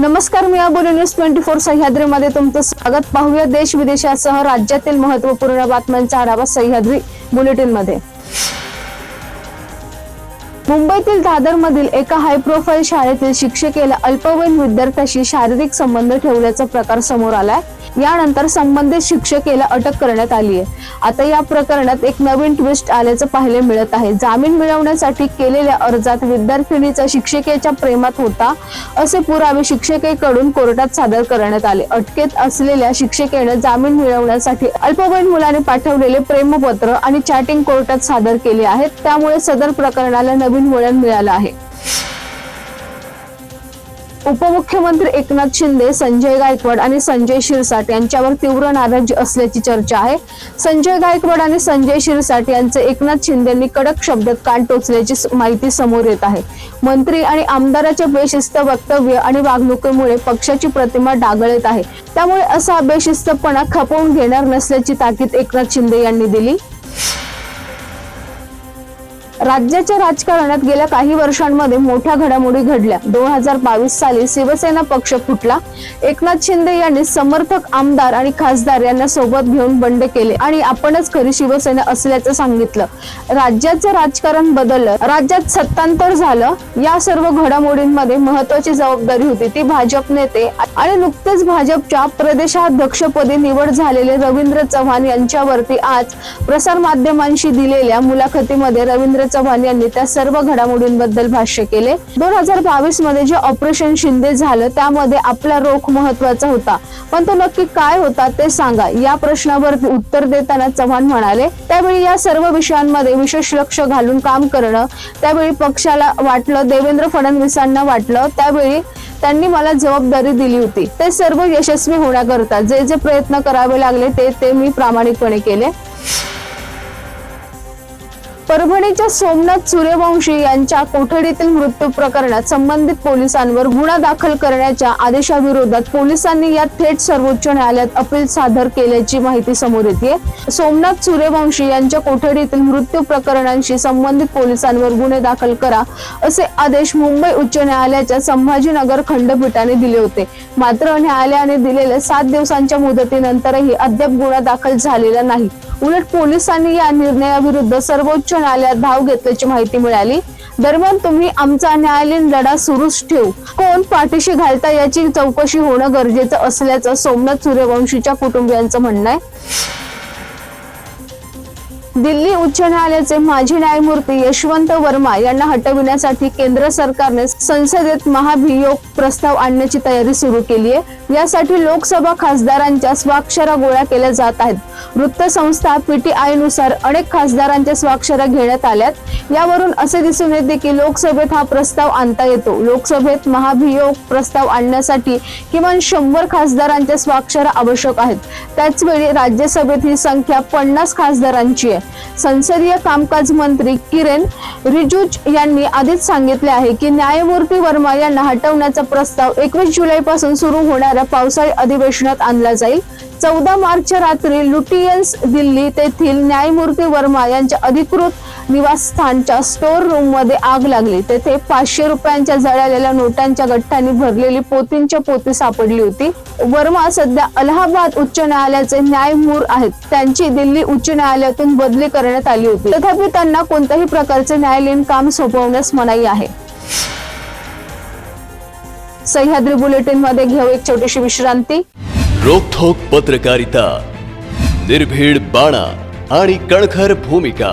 नमस्कार मी Aboli news twenty four सह्याद्रीमध्ये तुमचं स्वागत. पाहूया देश विदेशासह राज्यातील महत्त्वपूर्ण बातम्यांचा आढावा सह्याद्री बुलेटिनमध्ये मुंबईतील दादर मधील एका हाय प्रोफाईल शाळेतील शिक्षिकेला अल्पवयीन विद्यार्थ्याशी शारीरिक संबंध ठेवल्याचा प्रकार समोर आलाय. यानंतर संबंधित शिक्षकेला अटक करण्यात आली आहे. आता या प्रकरणात एक नवीन ट्विस्ट आल्याचं पाहायला मिळत आहे. जामीन मिळवण्यासाठी केलेल्या अर्जात विद्यार्थिनीचा शिक्षिकेच्या प्रेमात होता असे पुरावे शिक्षिकेकडून कोर्टात सादर करण्यात आले. अटकेत असलेल्या शिक्षिकेनं जामीन मिळवण्यासाठी अल्पवयीन मुलाने पाठवलेले प्रेमपत्र आणि चॅटिंग कोर्टात सादर केले आहेत. त्यामुळे सदर प्रकरणाला नवीन वळण मिळालं आहे. उपमुख्यमंत्री एकनाथ शिंदे संजय गायकवाड आणि संजय शिरसाट यांच्यावर तीव्र नाराजी असल्याची चर्चा आहे. संजय गायकवाड आणि संजय शिरसाट यांचे एकनाथ शिंदेंनी कडक शब्दात कान टोचल्याची माहिती समोर येत आहे. मंत्री आणि आमदाराच्या बेशिस्त वक्तव्य आणि वागणुकीमुळे पक्षाची प्रतिमा डागळत आहे. त्यामुळे असा बेशिस्तपणा खपवून घेणार नसल्याची ताकीद एकनाथ शिंदे यांनी दिली. राज्याच्या राजकारणात गेल्या काही वर्षांमध्ये मोठ्या घडामोडी घडल्या. दोन हजार बावीस साली शिवसेना पक्ष फुटला. एकनाथ शिंदे यांनी समर्थक आमदार आणि खासदार यांना सोबत घेऊन बंड केले आणि आपणच खरी शिवसेना असल्याचं सांगितलं. राज्याचं राजकारण बदललं राज्यात सत्तांतर झालं या सर्व घडामोडींमध्ये महत्वाची जबाबदारी होती ती भाजप नेते आणि नुकतेच भाजपच्या प्रदेशाध्यक्षपदी निवड झालेले रवींद्र चव्हाण यांच्यावरती आज प्रसार माध्यमांशी दिलेल्या मुलाखतीमध्ये रवींद्र चव्हाण यांनी त्या सर्व घडामोडींबद्दल भाष्य केले. दोन हजार बावीसमध्ये जे ऑपरेशन शिंदे झालं त्यामध्ये आपला रोख महत्त्वाचा होता. पण तो नक्की काय होता ते सांगा. या प्रश्नावर उत्तर देताना चव्हाण म्हणाले त्यावेळी या सर्व विषयांमध्ये विशेष लक्ष घालून काम करणं त्यावेळी पक्षाला वाटलं देवेंद्र फडणवीसांना वाटलं त्यावेळी त्यांनी मला जबाबदारी दिली होती. ते सर्व यशस्वी होण्याकरता जे जे प्रयत्न करावे लागले ते ते मी प्रामाणिकपणे केले. परभणीच्या सोमनाथ सूर्यवंशी यांच्या कोठडीतील मृत्यू प्रकरणात संबंधित पोलिसांवर गुन्हा दाखल करण्याच्या आदेशाविरोधात पोलिसांनी या थेट सर्वोच्च न्यायालयात अपील सादर केल्याची माहिती समोर येते सोमनाथ सूर्यवंशी यांच्या कोठडीतील मृत्यू प्रकरणांशी संबंधित पोलिसांवर गुन्हे दाखल करा असे आदेश मुंबई उच्च न्यायालयाच्या संभाजीनगर खंडपीठाने दिले होते. मात्र न्यायालयाने दिलेल्या सात दिवसांच्या मुदतीनंतरही अद्याप गुन्हा दाखल झालेला नाही. उलट पोलिसांनी या निर्णयाविरुद्ध सर्वोच्च न्यायालयात धाव घेतल्याची माहिती मिळाली. दरम्यान तुम्ही आमचा न्यायालयीन लढा सुरूच ठेवू. कोण पाठीशी घालता याची चौकशी होणं गरजेचं असल्याचं सोमनाथ सूर्यवंशीच्या कुटुंबियांचं म्हणणं आहे. दिल्ली उच्च न्यायालयाचे माजी न्यायमूर्ती यशवंत वर्मा यांना हटविण्यासाठी केंद्र सरकारने संसदेत महाभियोग प्रस्ताव आणण्याची तयारी सुरू केली आहे. यासाठी लोकसभा खासदारांच्या स्वाक्षरा गोळ्या केल्या जात आहेत. वृत्तसंस्था पीटीआयनुसार अनेक खासदारांच्या स्वाक्षऱ्या घेण्यात आल्यात. यावरून असे दिसून येते की लोकसभेत हा प्रस्ताव आणता येतो. लोकसभेत महाभियोग प्रस्ताव आणण्यासाठी किमान शंभर खासदारांच्या स्वाक्षरा आवश्यक आहेत. त्याचवेळी राज्यसभेत ही संख्या पन्नास खासदारांची आहे. संसदीय कामकाज मंत्री किरेन रिजूज यांनी आधीच सांगितले आहे की न्यायमूर्ती वर्मा यांना हटवण्याचा प्रस्ताव एकवीस जुलै पासून सुरू होणाऱ्या पावसाळी अधिवेशनात आणला जाईल. चौदा मार्चच्या रात्री लुटियन्स दिल्ली तेथील न्यायमूर्ती वर्मा यांच्या अधिकृत निवासस्थानच्या स्टोर रूममध्ये आग लागली. तेथे पाचशे रुपयांच्या जळालेल्या नोटांच्या गठ्ठ्यांनी भरलेली पोतींच्या पोती सापडली होती. वर्मा सध्या अलाहाबाद उच्च न्यायालयाचे न्यायमूर आहेत. त्यांची दिल्ली उच्च न्यायालयातून बदली करण्यात आली होती. तथापि त्यांना कोणत्याही प्रकारचे न्यायालयीन काम सोपवण्यास मनाई आहे. सह्याद्री बुलेटिनमध्ये घेऊ एक छोटीशी विश्रांती. रोखोक पत्रकारिता निर्भीड बाणा आणि कणखर भूमिका.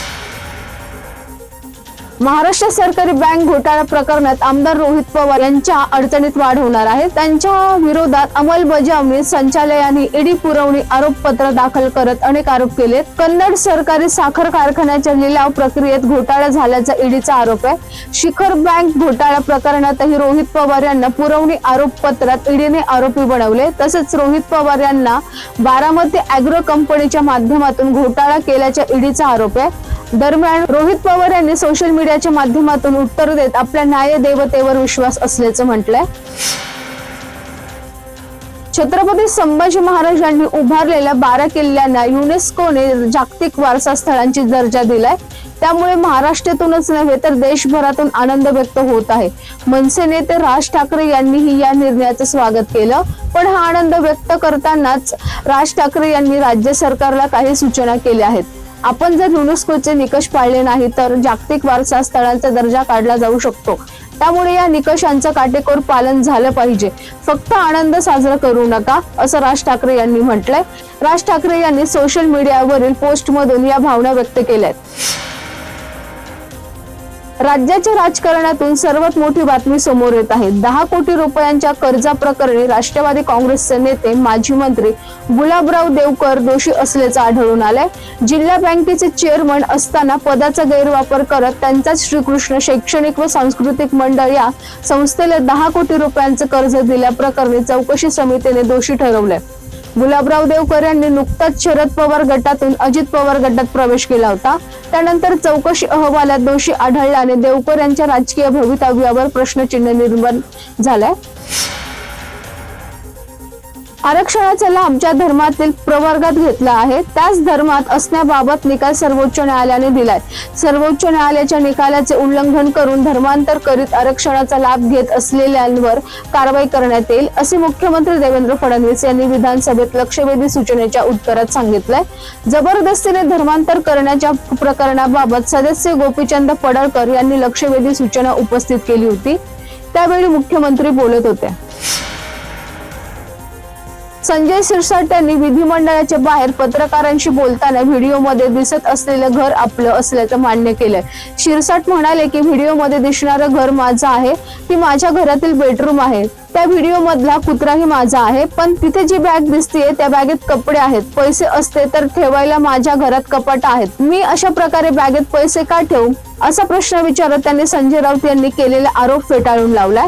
महाराष्ट्र सरकारी बँक घोटाळा प्रकरणात आमदार रोहित पवार यांच्या अडचणीत वाढ होणार आहे. त्यांच्या विरोधात अंमलबजावणी संचालयाने ईडी पुरवणी आरोपपत्र दाखल करत अनेक आरोप केले. कन्नड सरकारी साखर कारखान्याच्या लिलाव प्रक्रियेत घोटाळा झाल्याचा ईडीचा आरोप आहे. शिखर बँक घोटाळा प्रकरणातही रोहित पवार यांना पुरवणी आरोपपत्रात ईडीने आरोपी बनवले. तसेच रोहित पवार यांना बारामती अॅग्रो कंपनीच्या माध्यमातून घोटाळा केल्याचा ईडीचा आरोप आहे. दरम्यान रोहित पवार यांनी सोशल मीडियाच्या माध्यमातून उत्तर देत आपल्या न्यायदेवतेवर विश्वास असल्याचं म्हटलंय. छत्रपती संभाजी महाराज यांनी उभारलेल्या बारा किल्ल्यांना युनेस्कोने जागतिक वारसा स्थळांची दर्जा दिलाय. त्यामुळे महाराष्ट्रातूनच नव्हे तर देशभरातून आनंद व्यक्त होत आहे. मनसे नेते राज ठाकरे यांनीही या निर्णयाचं स्वागत केलं. पण हा आनंद व्यक्त करतानाच राज ठाकरे यांनी राज्य सरकारला काही सूचना केल्या आहेत. आपण जर युनेस्कोचे निकष पाळले नाही तर जागतिक वारसा स्थळांचा दर्जा काढला जाऊ शकतो. त्यामुळे या निकषांचं काटेकोर पालन झालं पाहिजे. फक्त आनंद साजरा करू नका असं राज ठाकरे यांनी म्हटलंय. राज ठाकरे यांनी सोशल मीडियावरील पोस्टमधून या भावना व्यक्त केल्या आहेत राज्याच्या राजकारणातून सर्वात मोठी बातमी समोर येत आहे. दहा कोटी रुपयांच्या कर्जाप्रकरणी राष्ट्रवादी काँग्रेसचे नेते माजी मंत्री गुलाबराव देवकर दोषी असल्याचं आढळून आलंय. जिल्हा बँकेचे चेअरमन असताना पदाचा गैरवापर करत त्यांचाच श्रीकृष्ण शैक्षणिक व सांस्कृतिक मंडळ या संस्थेला दहा कोटी रुपयांचं कर्ज दिल्याप्रकरणी चौकशी समितीने दोषी ठरवलंय. गुलाबराव देवकर यांनी नुकताच शरद पवार गटातून अजित पवार गटात प्रवेश केला होता. त्यानंतर चौकशी अहवालात दोषी आढळल्याने देवकर यांच्या राजकीय भवितव्यावर प्रश्नचिन्ह निर्माण झालाय. आरक्षणाचा लाभ ज्या धर्मातील प्रवर्गात घेतला आहे त्याच धर्मात असण्याबाबत निकाल सर्वोच्च न्यायालयाने दिलाय. सर्वोच्च न्यायालयाच्या निकालाचे उल्लंघन करून धर्मांतर करीत आरक्षणाचा लाभ घेत असलेल्यांवर कारवाई करण्यात येईल असे मुख्यमंत्री देवेंद्र फडणवीस यांनी विधानसभेत लक्षवेधी सूचनेच्या उत्तरात सांगितलंय. जबरदस्तीने धर्मांतर करण्याच्या प्रकरणाबाबत सदस्य गोपीचंद पडळकर यांनी लक्षवेधी सूचना उपस्थित केली होती. त्यावेळी मुख्यमंत्री बोलत होते संजय शिरसाट यांनी विधिमंडळाच्या बाहेर पत्रकारांशी बोलताना व्हिडिओमध्ये दिसत असलेलं घर आपलं असल्याचं मान्य केलंय. शिरसाट म्हणाले की व्हिडिओमध्ये दिसणारं घर माझं आहे. ती माझ्या घरातील बेडरूम आहे. त्या व्हिडिओ मधला कुत्राही माझा आहे. पण तिथे जी बॅग दिसतीये त्या बॅगेत कपडे आहेत. पैसे असते तर ठेवायला माझ्या घरात कपाट आहेत. मी अशा प्रकारे बॅगेत पैसे का ठेवू? असा प्रश्न विचारत त्यांनी संजय राऊत यांनी केलेला आरोप फेटाळून लावलाय.